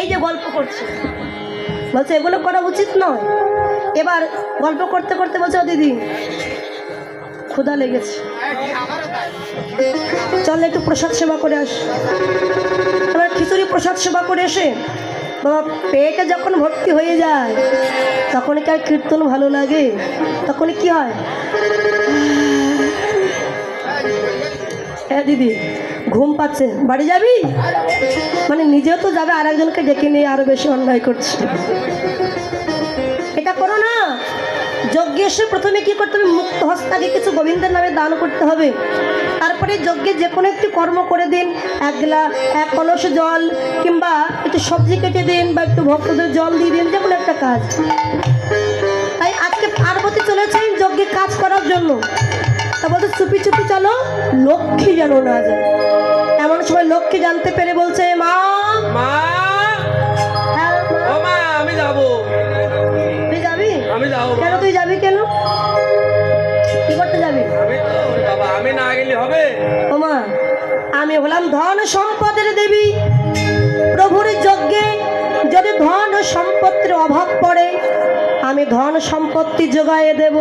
এই যে গল্প করছে। বলছে, এগুলো করা উচিত নয়। এবার গল্প করতে করতে বলছে দিদি, ক্ষুধা লেগেছে। চল একটু প্রসাদ সেবা করে আস। এবার খিচুড়ি প্রসাদ সেবা করে এসে বাবা পেটে যখন ভর্তি হয়ে যায়, তখন কি আর কীর্তন ভালো লাগে? তখন কি হয়? হ্যাঁ দিদি ঘুম পাচ্ছে। বাড়ি যাবি? মানে নিজেও তো যাবে আর একজনকে ডেকে নিয়ে আরও বেশি অন্যায় করছে। এটা করো না। যজ্ঞে এসে প্রথমে কি করতে হবে? মুক্ত হস্তাকে কিছু গোবিন্দের নামে দান করতে হবে। তারপরে যজ্ঞে যে কোনো একটি কর্ম করে দিন। এক গ্লা এক কলস জল, কিংবা একটু সবজি কেটে দিন, বা একটু ভক্তদের জল দিয়ে দিন, যে কোনো একটা কাজ। তাই আজকে পার্বতী চলেছেন যজ্ঞে কাজ করার জন্য। তা বলতে চুপি চুপি চলো লক্ষ্মী যেন না যায় এমন সময় লক্ষ্মী জানতে পেরে বলছে মা! মা! হ্যাঁ, মা, আমি যাব। তুই যাবি? আমি যাব কেন তুই যাবি কেন? কি করতে যাবি? আমি তো বাবা আমি না গেলে হবে। ওমা আমি হলাম ধন সম্পদের দেবী। প্রভুর যজ্ঞে যদি ধন ও সম্পত্তির অভাব পড়ে আমি ধন সম্পত্তি যোগায়ে দেব।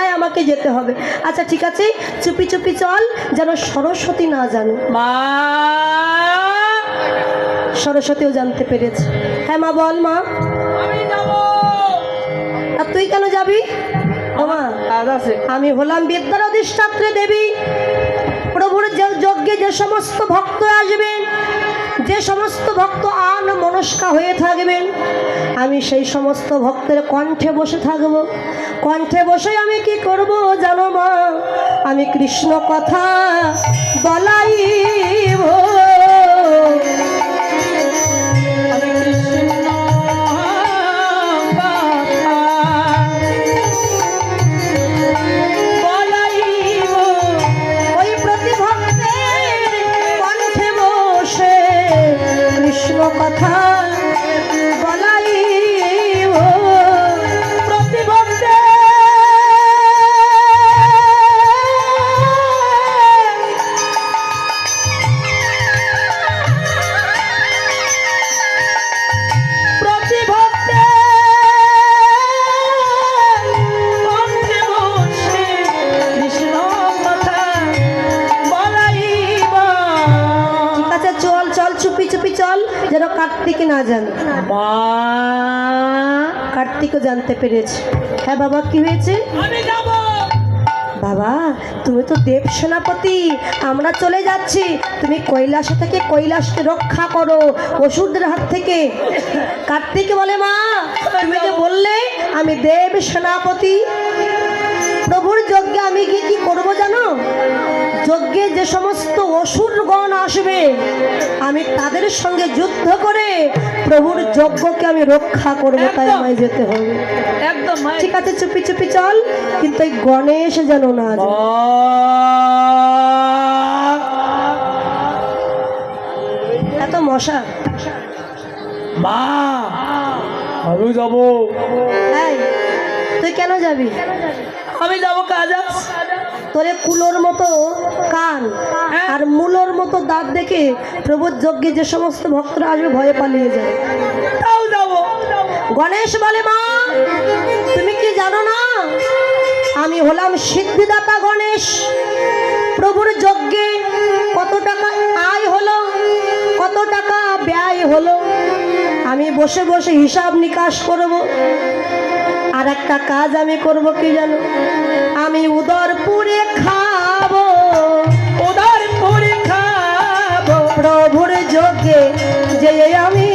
তাই আমাকে যেতে হবে। আচ্ছা ঠিক আছে? চুপি চুপি চল যেন সরস্বতী না জানো। মা! সরস্বতীও জানতে পেরেছে। হ্যাঁ মা বল মা। আর তুই কেন যাবি? আমি হলাম বিদ্যার অধিষ্ঠাত্রী দেবী। প্রভুর যজ্ঞে যে সমস্ত ভক্ত আসবেন যে সমস্ত ভক্ত আন মনস্কা হয়ে থাকবেন আমি সেই সমস্ত ভক্তের কণ্ঠে বসে থাকব। কণ্ঠে বসে আমি কি করব জানো মা? আমি কৃষ্ণ কথা বলাইব কার্তিক না জানে। মা কার্তিকও জানতে পেরেছে। হ্যাঁ বাবা কি হয়েছে? বাবা তুমি তো দেব সেনাপতি আমরা চলে যাচ্ছি। তুমি কৈলাসে থেকে কৈলাসকে রক্ষা করো ওষুধের হাত থেকে। কার্তিক বলে মা তুমি যে বললে আমি দেব সেনাপতি। প্রভুর যজ্ঞে আমি গিয়ে কি করব জানো? যজ্ঞে যে সমস্ত অসুরগণ আসবে আমি তাদের সঙ্গে যুদ্ধ করে প্রভুর যজ্ঞকে আমি রক্ষা করব তাই আমায় যেতে হবে। একদম ঠিক আছে চুপি চুপি চল কিন্তু এই গণেশ যেন না। এত মশা। মা আমি যাব। তুই কেন যাবি? আমি যাব কাজ। তোরে কুলোর মতো কান আর মূলোর মতো দাঁত দেখে প্রভুর যজ্ঞে যে সমস্ত ভক্তরা আসবে ভয়ে পালিয়ে যায়। তাও যাব। গণেশ বলে মা তুমি কি জানো না? আমি হলাম সিদ্ধিদাতা গণেশ। প্রভুর যজ্ঞে কত টাকা আয় হলো কত টাকা ব্যয় হলো? আমি বসে বসে হিসাব নিকাশ করব। আর একটা কাজ আমি করব কি জানো? আমি উদরপুরে খাব। উদার করে খাব। প্রভুর যজ্ঞে যে আমি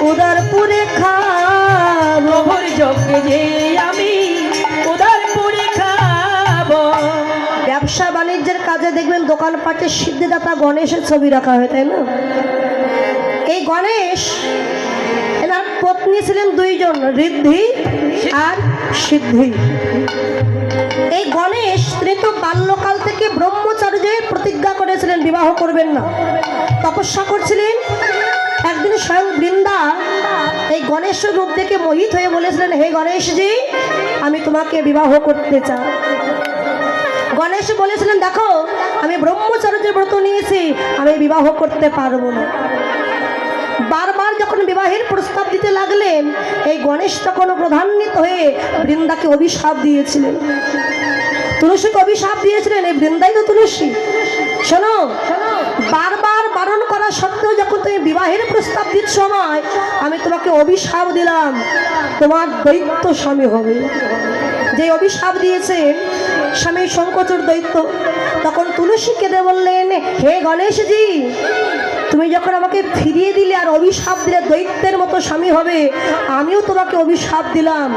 উদরপুরে খাব। প্রভুর যজ্ঞে যে আমি উদার করে খাব। ব্যবসা বাণিজ্যের কাজে দেখবেন দোকানপাটে সিদ্ধিদাতা গণেশের ছবি রাখা হয় তাই না? এই গণেশ পত্নী ছিলেন দুইজন, ঋদ্ধি আর সিদ্ধি। এই গণেশ তিনি তো বাল্যকাল থেকে ব্রহ্মচার্যের প্রতিজ্ঞা করেছিলেন, বিবাহ করবেন না। তপস্যা করছিলেন। একদিন স্বয়ং বৃন্দা এই গণেশের রূপ দেখে মোহিত হয়ে বলেছিলেন, হে গণেশজি, আমি তোমাকে বিবাহ করতে চাই। গণেশ বলেছিলেন, দেখো, আমি ব্রহ্মচর্যের ব্রত নিয়েছি, আমি বিবাহ করতে পারব না। বিবাহের প্রস্তাব দিতে লাগলেন, এই গণেশ তখন প্রধান্বিত হয়ে বৃন্দাকে অভিশাপ দিয়েছিলেন। তুলসীকে অভিশাপ দিয়েছিলেন, এই বৃন্দাই তো তুলসী। শোনো, বারবার বারণ করা সত্ত্বেও যখন তুমি বিবাহের প্রস্তাব দিচ্ছ আমায়, আমি তোমাকে অভিশাপ দিলাম, তোমার দৈত্য স্বামী হবে। যে অভিশাপ দিয়েছেন স্বামী শঙ্কচুর দৈত্য, তখন তুলসী কেঁদে বললেন, হে গণেশজি তুমি যখন আমাকে ফিরিয়ে দিলে আর অভিশাপ দিলে দৈত্যের মতো স্বামী হবে আমিও তোমাকে অভিশাপ দিলাম।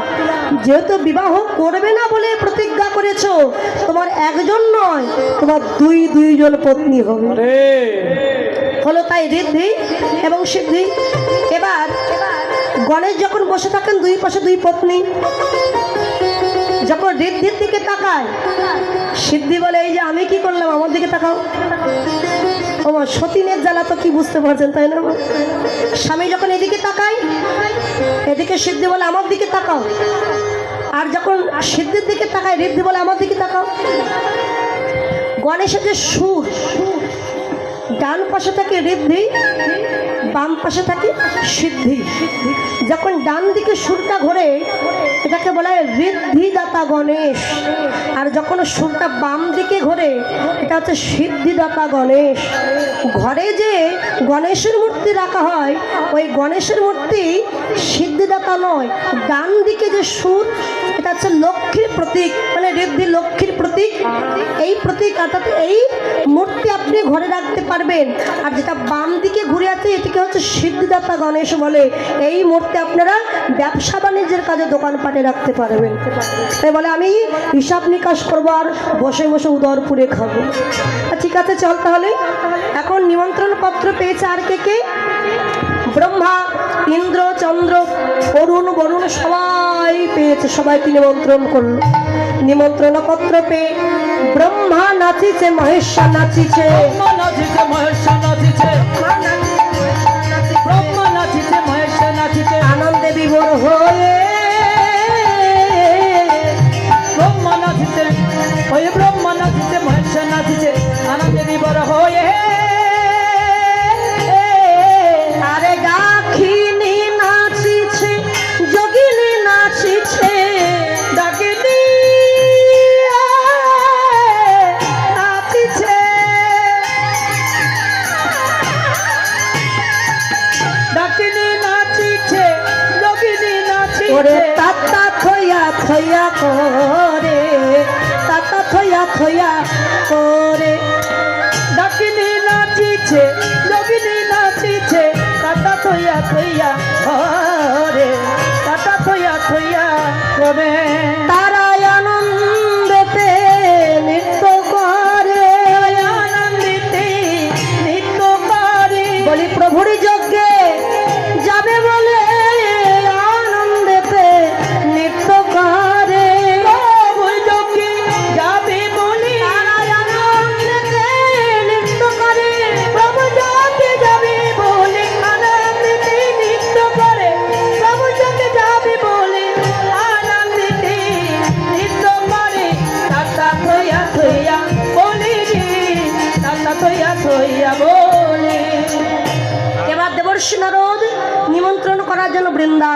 যেহেতু বিবাহ করবে না বলে প্রতিজ্ঞা করেছ তোমার একজন নয় তোমার দুই দুইজন পত্নী হবে। হলো তাই ঋদ্ধি এবং সিদ্ধি। এবার গণেশ যখন বসে থাকেন দুই পাশে দুই পত্নী। যখন ঋদ্ধির দিকে তাকায় সিদ্ধি বলে এই যে আমি কি করলাম? আমার দিকে তাকাও। আমার সতীনের জ্বালা তো কি বুঝতে পারছেন, তাই না? স্বামী যখন এদিকে তাকায়, এদিকে সিদ্ধি বলে আমার দিকে তাকাও। আর যখন সিদ্ধির দিকে তাকায়, ঋদ্ধি বলে আমার দিকে তাকাও। গণেশের যে সুর, ডান পাশে থাকে ঋদ্ধি, বাম পাশে থাকে সিদ্ধি। যখন ডান দিকে সুরটা ঘোরে এটাকে বলা হয় ঋদ্ধিদাতা গণেশ। আর যখন সুরটা বাম দিকে ঘোরে, এটা হচ্ছে সিদ্ধিদাতা গণেশ। ঘরে যে গণেশের মূর্তি রাখা হয়, ওই গণেশের মূর্তি সিদ্ধিদাতা নয়। ডান দিকে যে সুর এটা হচ্ছে লক্ষ্মীর প্রতীক মানে ঋদ্ধি লক্ষ্মীর প্রতীক। এই প্রতীক অর্থাৎ এই মূর্তি আপনি ঘরে রাখতে পারবেন। আর যেটা বাম দিকে ঘুরে আছে, এটিকে হচ্ছে সিদ্ধিদাতা গণেশ বলে। এই মূর্তি আপনারা ব্যবসা বাণিজ্যের কাজে দোকানপাটে রাখতে পারবেন। তাই বলে আমি হিসাব নিকাশ করব আর বসে বসে উদরপুরে খাব। ঠিক আছে, চল তাহলে। এখন নিমন্ত্রণ পত্র পেয়েছে আর কে কে? ব্রহ্মা। ইন্দ্র চন্দ্র অরুণ বরুণ সবাই পেয়েছে সবাইকে নিমন্ত্রণ করল? নিমন্ত্রণ পত্র পেয়ে ব্রহ্মা নাচিছে মহেশা নাচিছে। ব্রহ্মা নাচিছে মহেশ নাচিছে। ব্রহ্মা নাচিছে মহেশ নাচিছে। আনন্দে বিভোর হয়ে ব্রহ্মা নাচিছে ওই ব্রহ্মা নাচিছে মহেশ নাচিছে। আনন্দে বিবর হয়ে থইয়া করে, তাতা থইয়া থইয়া করে। ডাকিনি নাচিছে যোগিনি নাচিছে তাতা থইয়া থইয়া করে, তাতা থইয়া থইয়া করে।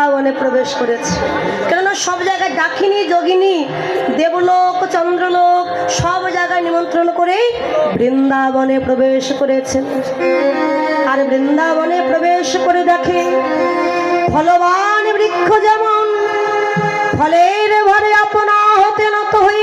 বৃন্দাবনে প্রবেশ করেছে। কেননা সব জায়গায় ডাকিনী, যোগিনী, দেবলোক, চন্দ্রলোক, সব জায়গায় নিমন্ত্রণ করে বৃন্দাবনে প্রবেশ করেছেন আর বৃন্দাবনে প্রবেশ করে দেখে ফলবান বৃক্ষ যেমন, ফলের ভরে আপনা হতে নত হয়ে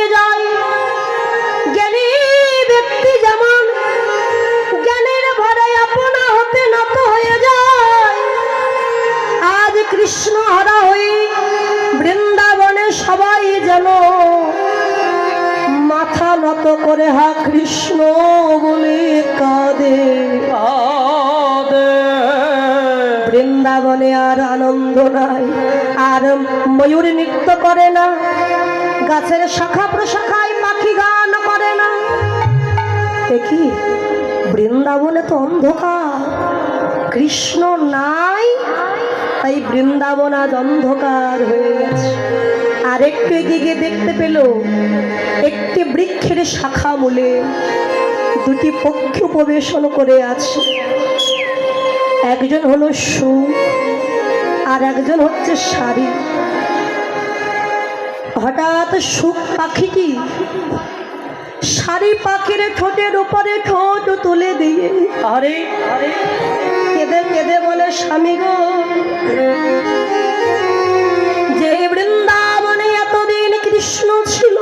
বৃন্দাবনে আর আনন্দ নাই, আর ময়ূর নৃত্য করে না, গাছের শাখা প্রশাখায় পাখি গান করে না। দেখি, বৃন্দাবনে তো অন্ধকার, কৃষ্ণ নাই, তাই বৃন্দাবন আজ অন্ধকার হয়ে গেছে। আর একটু এগিয়ে গিয়ে দেখতে পেল, একটি বৃক্ষের শাখা মূলে দুটি পক্ষ প্রবেশন করে আছে। একজন হলো সু, আর একজন হচ্ছে শাড়ি হঠাৎ সুখ পাখিটি শাড়ি পাখির ঠোঁটের উপরে ঠোঁট তুলে দিয়ে, আরে, কেঁদে কেঁদে বলে স্বামী গো। যে বৃন্দাবনে এতদিন কৃষ্ণ ছিল